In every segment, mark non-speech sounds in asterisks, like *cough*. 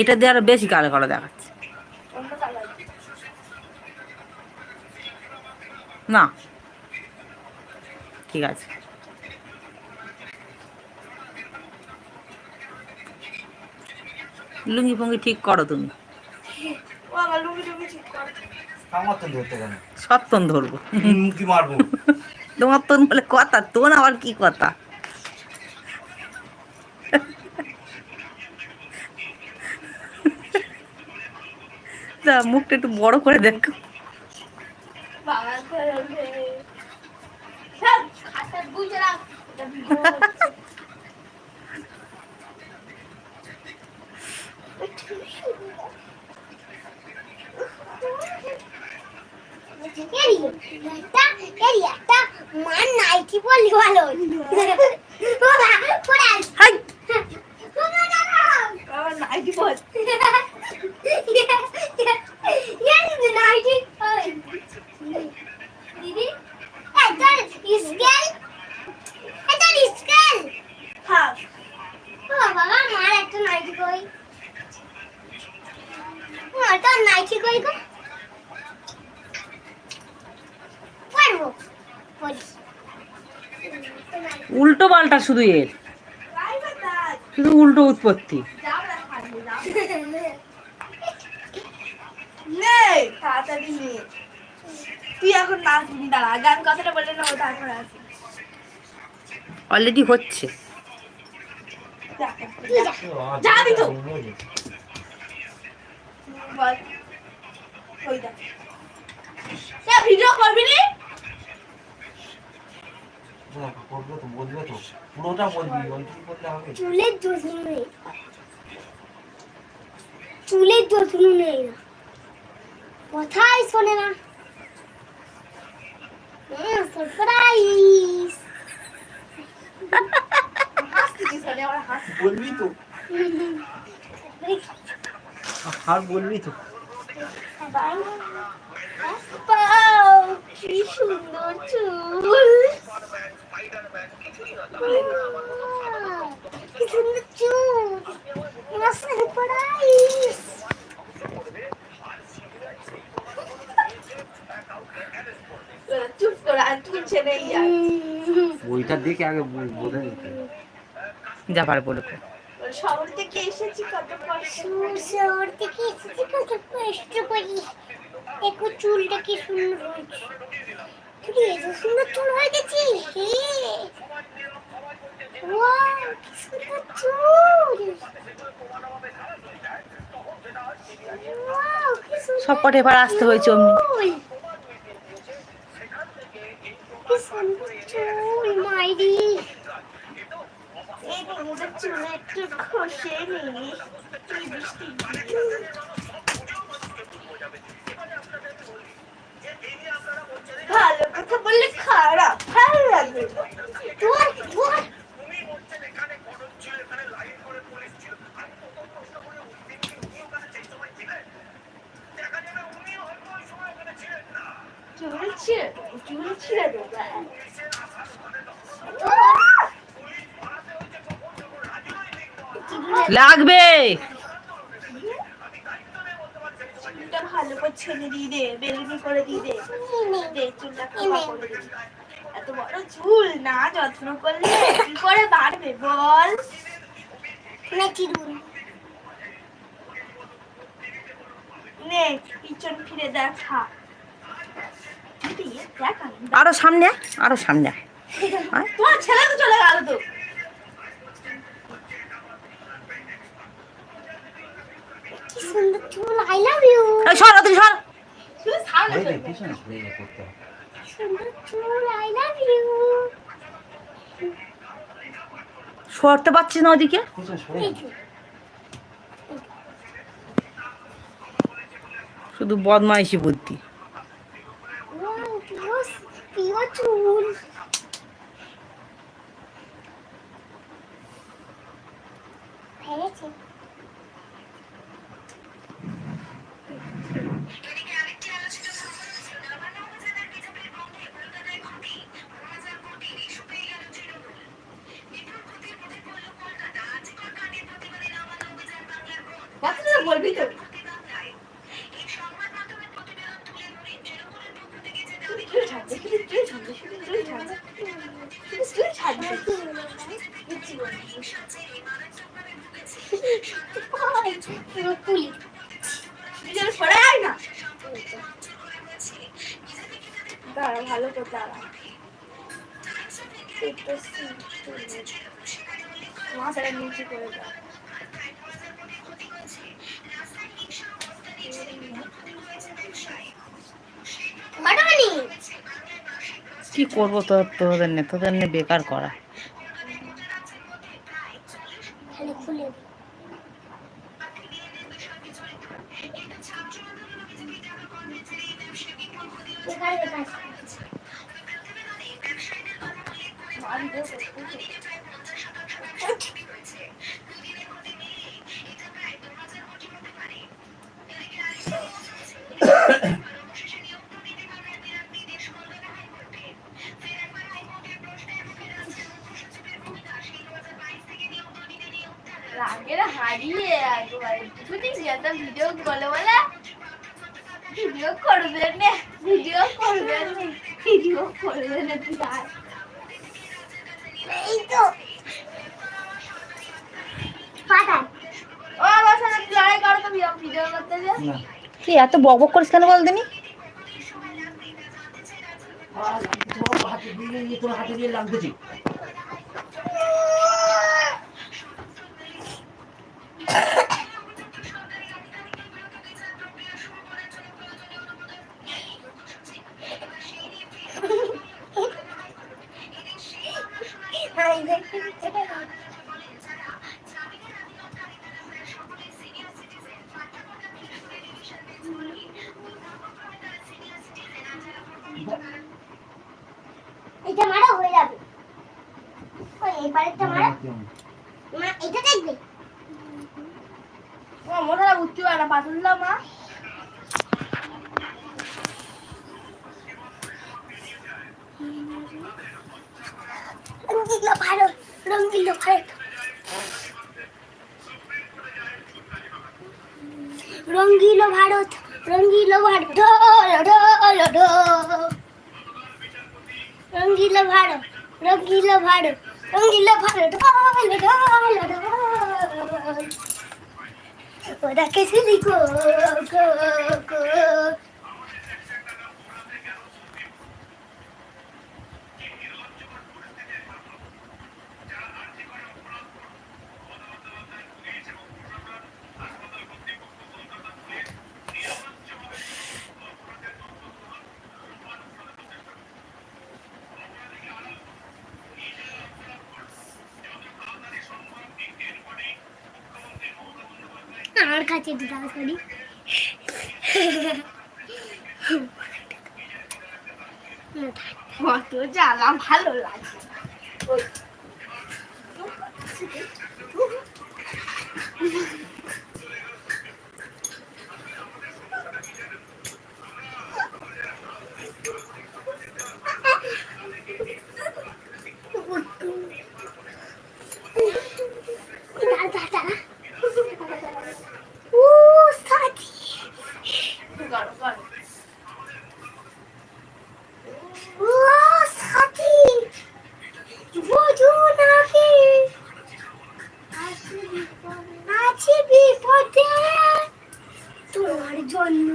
এটা দিয়ে আরও বেশি কালো কালো দেখাচ্ছে। না। ঠিক আছে। লুঙ্গি ফুঙ্গি ঠিক করো তুমি। সত্তন ধরবো। তোমার তোন বলে কথা তোন আবার কি কথা? তা মুখটা একটু বড় করে দেখো। বাবা এটা মান নাইটি বলি ভালো হাই আমার নাইটি পর দিদি এটা স্কেল এটা স্কেল থাক বাবা মার একটা নাইটি কই মাটা নাইটি কই গো পারব বলি উল্টো পাল্টা শুধু এর। শুধু উল্টো উৎপত্তি। যাও না থাকবে যাও নে তাড়াতাড়ি নে তুই এখন নাচবি দাঁড়া গান কথাটা বলে নেব তারপর আসি অলরেডি হচ্ছে। ভিডিও করবি নি? করব তো বলবে তো। পুরোটা বলবি অল্প করলে হবে। চুলের যত্ন নেই। চুলের যত্ন নেই না। কথাই শোনে না। সারপ্রাইজ আমার হাস বলবি তো। *laughs* আর বলবি তো। কি সুন্দর চুল কি সুন্দর চুল আমার সারপ্রাইজ চুপ করে আর ছেড়ে যা ওইটা দেখে আগে বোঝা যেত যা পারে বলে শহর থেকে এসেছি কত কষ্ট শহর থেকে এসেছি কত কষ্ট করি দেখো চুলটা কি সুন্দর হয়েছে। তুই এত সুন্দর চুল হয়ে গেছি? সব কটা এবার আসতে হয়েছে অমনি। চুল। চুল মাইরি এই নিজের চুল একটু খসে নি। কথা বললে খারাপ ভালো লাগবে। না। তোর তোর চুল ছিঁড়ে দেবো, চুল ছিঁড়ে দেবো লাগবে চুলটা ভালো করে ছেড়ে দিয়ে দে বেলুনি করে দিয়ে দে। দে চুলটা খোপা করে দে। এত বড় চুল না যত্ন করলে কি করে বাড়বে বল? না চিরুন। নে পিছন ফিরে দেখা। আরও সামনে আরও সামনে। তোমার ছেলে তো চলে গেল তো। সুন্দর চুল আই লাভ ইউ এই তুই সরতে পারছিস না ওদিকে শুধু বদমাইশি বুদ্ধি। চুল মাথাটা নিচে করে দাও। কি করব তোর তোদের নিয়ে তোদের নিয়ে বেকার করা। একটা ভিডিও বলে বলে? ভিডিও করবে না ভিডিও করবে না ভিডিও করবে না তুই আর। এই তো। পাঠান। ও আমার সাথে লড়াই করো তো ভিডিও করতে যে তুই এত বক বক করিস কেন বল দিনি? হাতে দিয়ে তোর হাতে দিয়ে লাগতেছি রঙ্গিলো ভারত রঙ্গিলো ভারত রঙ্গিলো ভারত রঙ্গিলো ভারত রঙ্গিলো ভারত রঙ্গিলো ভারত রঙ্গিলো ভারত ওরা কেসিলি গো। গো গো আমার কাছে একটু ডান্স করি কত জ্বালা ভালো লাগে ওই দাঁড়া দাঁড়া ও সাথী করো করো ও সাথী বুঝু নাকি আছি বিপদে তোমার জন্য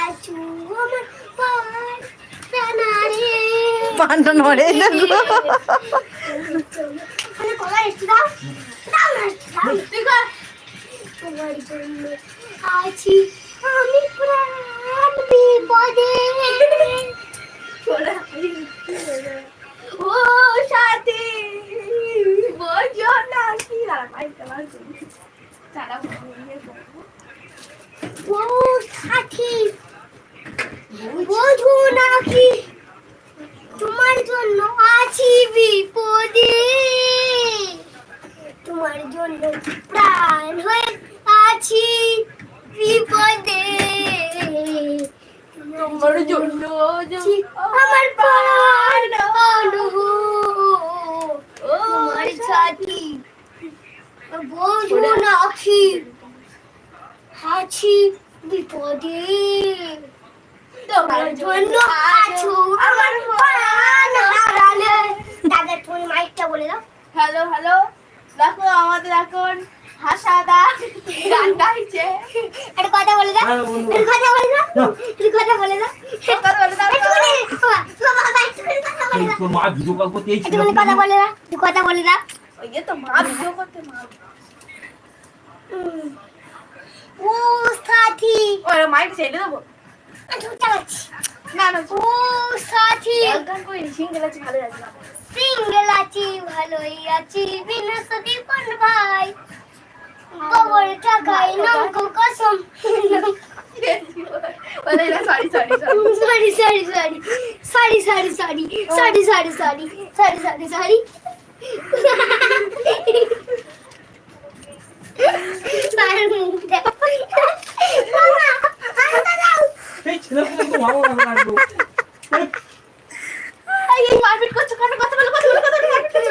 আছু আমার পার প্রাণারে পান্ডা নড়ে দেখো ওখানে কলা এসছি দাও দাও না এসছি দাও তুই কর তোমার জন্য আছি আমি প্রাণ বিপদে ও সাথী বোঝো না কি আর ভাই তোমার তারা ও সাথী বোঝো নাকি তোমার জন্য আছি বিপদে। তোমার জন্য প্রাণ হয়ে আছি। বিপদে। তোমার জন্য আছি আমার প্রাণ ও তোমার সাথী বোঝো আছি বিপদে। তোমার জন্য আছো আমার প্রাণ হারালে দাদা তুমি মাইকটা বলে দাও। হ্যালো হ্যালো দেখো আমাদের এখন হাসাদা। গান গাইছে একটা কথা বলে দাও কথা বলে দাও একটা কথা বলে দাও কথা বলে দাও। একটুখানি, বাবা, বাবা, একটুখানি কথা বলে এই দাও। তোর মা ভিডিও কল করতে এই ছিল কথা বলে দাও একটু কথা বলে দাও ওই যে তো মা ভিডিও করতে মা ও সাথী। মাইক ছেড়ে দেবো। আমি চালাচ্ছি। না না ও সাথী। সিঙ্গেল আছে ভালো। সিঙ্গেল আছি ভালোই আছি। বিনা সতী কোন ভাই। Favorita kainan kokosam. sorry, sorry, sorry. Sorry, sorry, sorry. Sorry, sorry, sorry. Sorry, sorry, sorry. Sorry, sorry, sorry. মারপিট করছো কথা বলো কথা বলো কথা বলো মারপিট করছো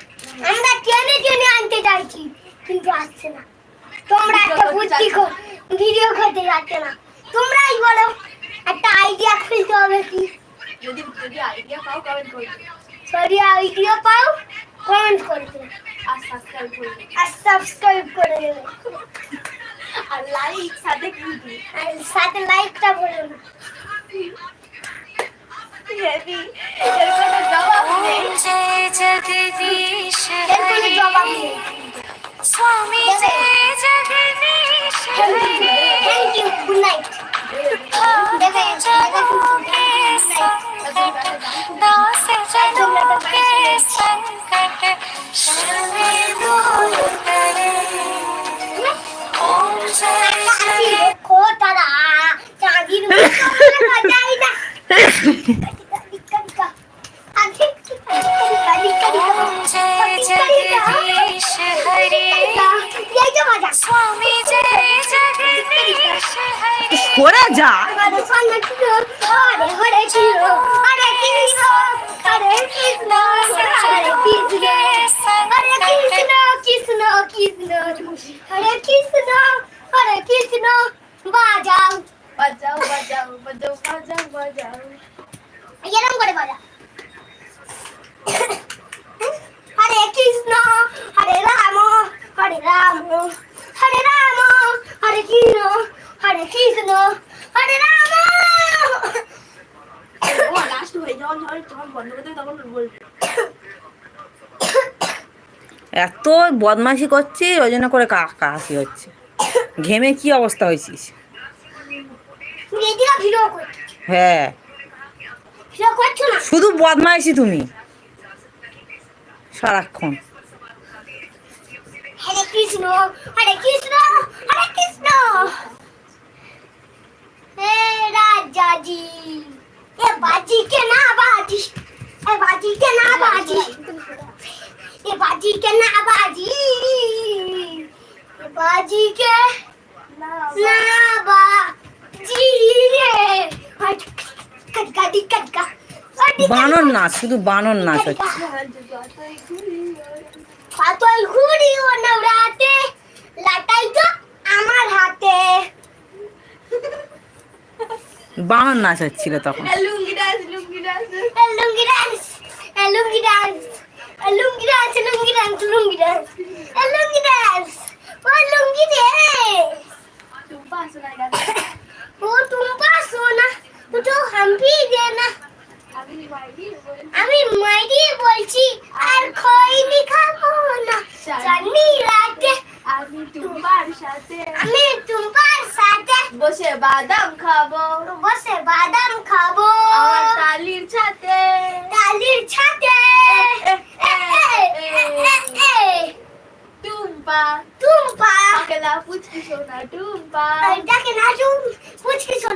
আমরা টেনে টেনে আনতে চাইছি কিন্তু আসছে না। তোমরা একটা বুদ্ধি ভিডিও করতে যাচ্ছে না। তোমরাই বলো একটা আইডিয়া খুলতে হবে কি? যদি যদি আইডিয়া পাও কমেন্ট করবে সরি আইডিয়া পাও কমেন্ট করে দেবে আর সাবস্ক্রাইব করবে আর সাবস্ক্রাইব করে দেবে আর লাইক সাথে কি আর সাথে লাইকটা বলে না। হেভি। এর কোনো জবাব নেই এর কোনো জবাব নেই স্বামী থ্যাংক ইউ গুড নাইট সংকট বদমাশি করছে ওই জন্য করে কাকা হাসি হচ্ছে। ঘেমে কি অবস্থা হয়েছিস? হ্যাঁ। শুধু বদমাইশি তুমি। সারাক্ষণ। হরে কৃষ্ণ হরে কৃষ্ণ হরে কৃষ্ণ হে রাজাজি এ বাজি কে না বাজি এ বাজি কে না বাজি এ বাজি কে না বাজি এ বাজি কে না না বাজি রে কটকা দি কটকা বানর নাচ শুধু বানর নাচ হচ্ছে। পাতল ঘুড়ি ও নবরাতে লাটাই তো আমার হাতে। বানর নাচ হচ্ছিল তখন। Lungi dance lungi dance lungi dance lungi dance lungi dance. বাদাম খাব। বসে বাদাম খাব। তালির ছাতে। তালির ছাতে। টুম্পা। টুম্পা। সোনা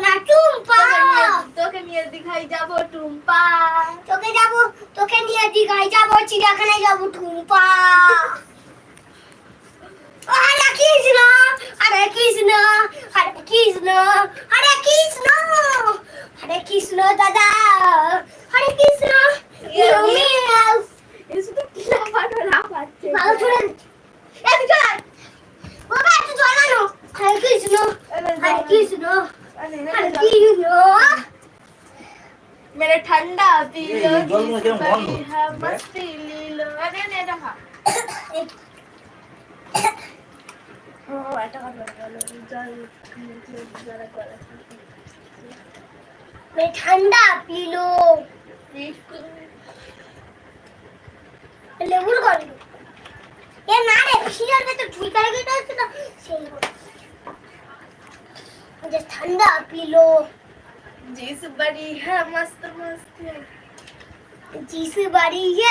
না টুম্পা। তোকে নিয়ে দিঘাই যাব টুম্পা। তোকে যাব তোকে নিয়ে দিঘাই চিড়িয়াখানায় যাব টুম্পা। কৃষ্ণ হরে কৃষ্ণ হরে কৃষ্ণ হরে কৃষ্ণ হরে কৃষ্ণ দাদা হরে কৃষ্ণ মিয়াও মিয়াও এই শুধু কিলা পাঠো না পাচ্ছে ভালো চলে একটু চল বাবা একটু চলানো হরে কৃষ্ণ হরে কৃষ্ণ হরে কৃষ্ণ मेरे ठंडा पी लो এই জলগুলো কিরম গন্ধ? जिस है मस्ती ली लो अरे ने रहा ठंडा पी लो লেবুর গন্ধ এ না রে শিয়ার में तो ठीक है तो तो सही हो मुझे ठंडा पी लो जिस बड़ी है मस्त मस्त जिस बारी ये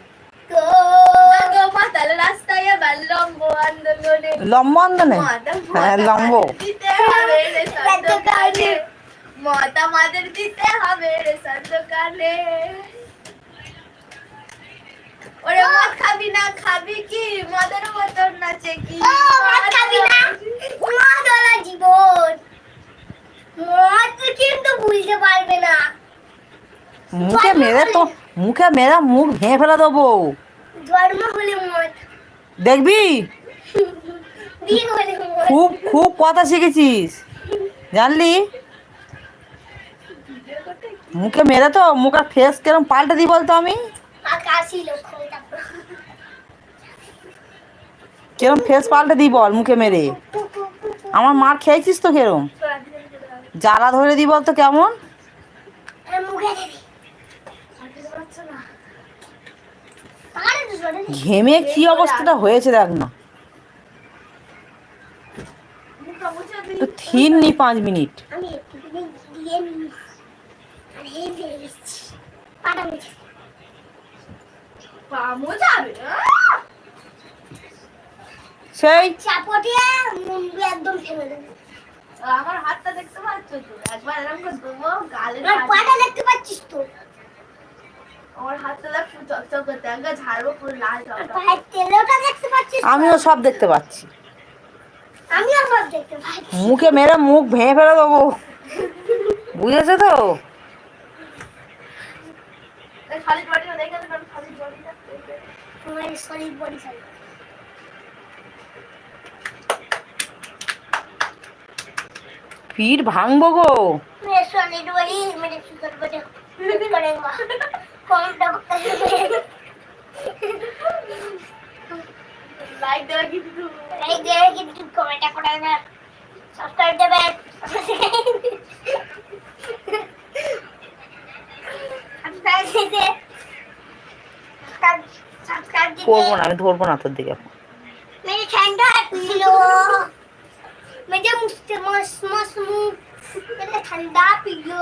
को গো মাতাল রাস্তায় বাল্লম্ব আন্দোলনে লম্বন্দনে মাতা হ্যাঁ লম্ব দিতে হবে রে সন্দকালে মত আমাদের দিতে হবে রে সন্দকালে ওরে মদ খাবি না খাবি কি মদের মতন নাচে কি মদ খাবি না মদ হলো জীবন মদ কিন্তু পারবে না মুখে মেরে তো মুখে মেরে মুখ ভেঙে ফেলে দেবো দেখবি? খুব খুব কথা শিখেছিস। জানলি? মুখে মেরে তো মুখের ফেস কেরম পাল্টে দিই বলতো আমি? কেরম ফেস পাল্টে দিই বল মুখে মেরে। আমার মার খেয়েছিস তো কেরম? জ্বালা ধরে দিই বলতো কেমন? মুখে দিবি আরে তো সরে দে। ঘেমে কি অবস্থাটা হয়েছে দেখ না। তো নি পাঁচ মিনিট। সেই চাপটিয়ে মুন্ডু একদম ফেলে দেবে আমার হাতটা দেখতে পাচ্ছ তো? একবার এরকম করে দেবো গালে পাটা দেখতে পাচ্ছিস তো? আমিও সব দেখতে পাচ্ছি। মুখে মেরে মুখ ভেঙে ফেলে দেবো। বুঝেছ তো? পিঠ ভাঙবো গো। *laughs* কমেন্টটা করতে লাইক দেওয়া কিন্তু লাইক দেওয়া কিন্তু কমেন্টটা করে দেবেন সাবস্ক্রাইব দেবেন না আমি ধরবো না তোর দিকে মেরে ঠান্ডা পিলো মেরে মুস্তে মস মস ঠান্ডা পিলো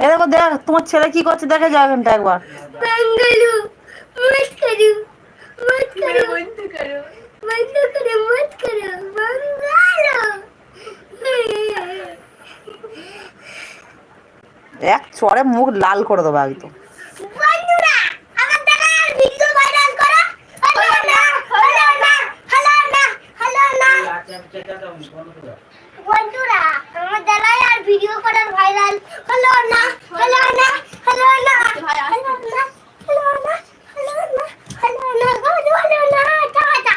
এ দেখ তোমার ছেলে কি করছে? দেখে যাও এখানটা একবার। এক চরে মুখ লাল করে দেবো একদম। Thank you. বন্ধুরা আমার দালাই আর ভিডিও করার ভাইরাল হলো না হলো না হলো না হলো না হলো না হলো না হলো না হলো না টাটা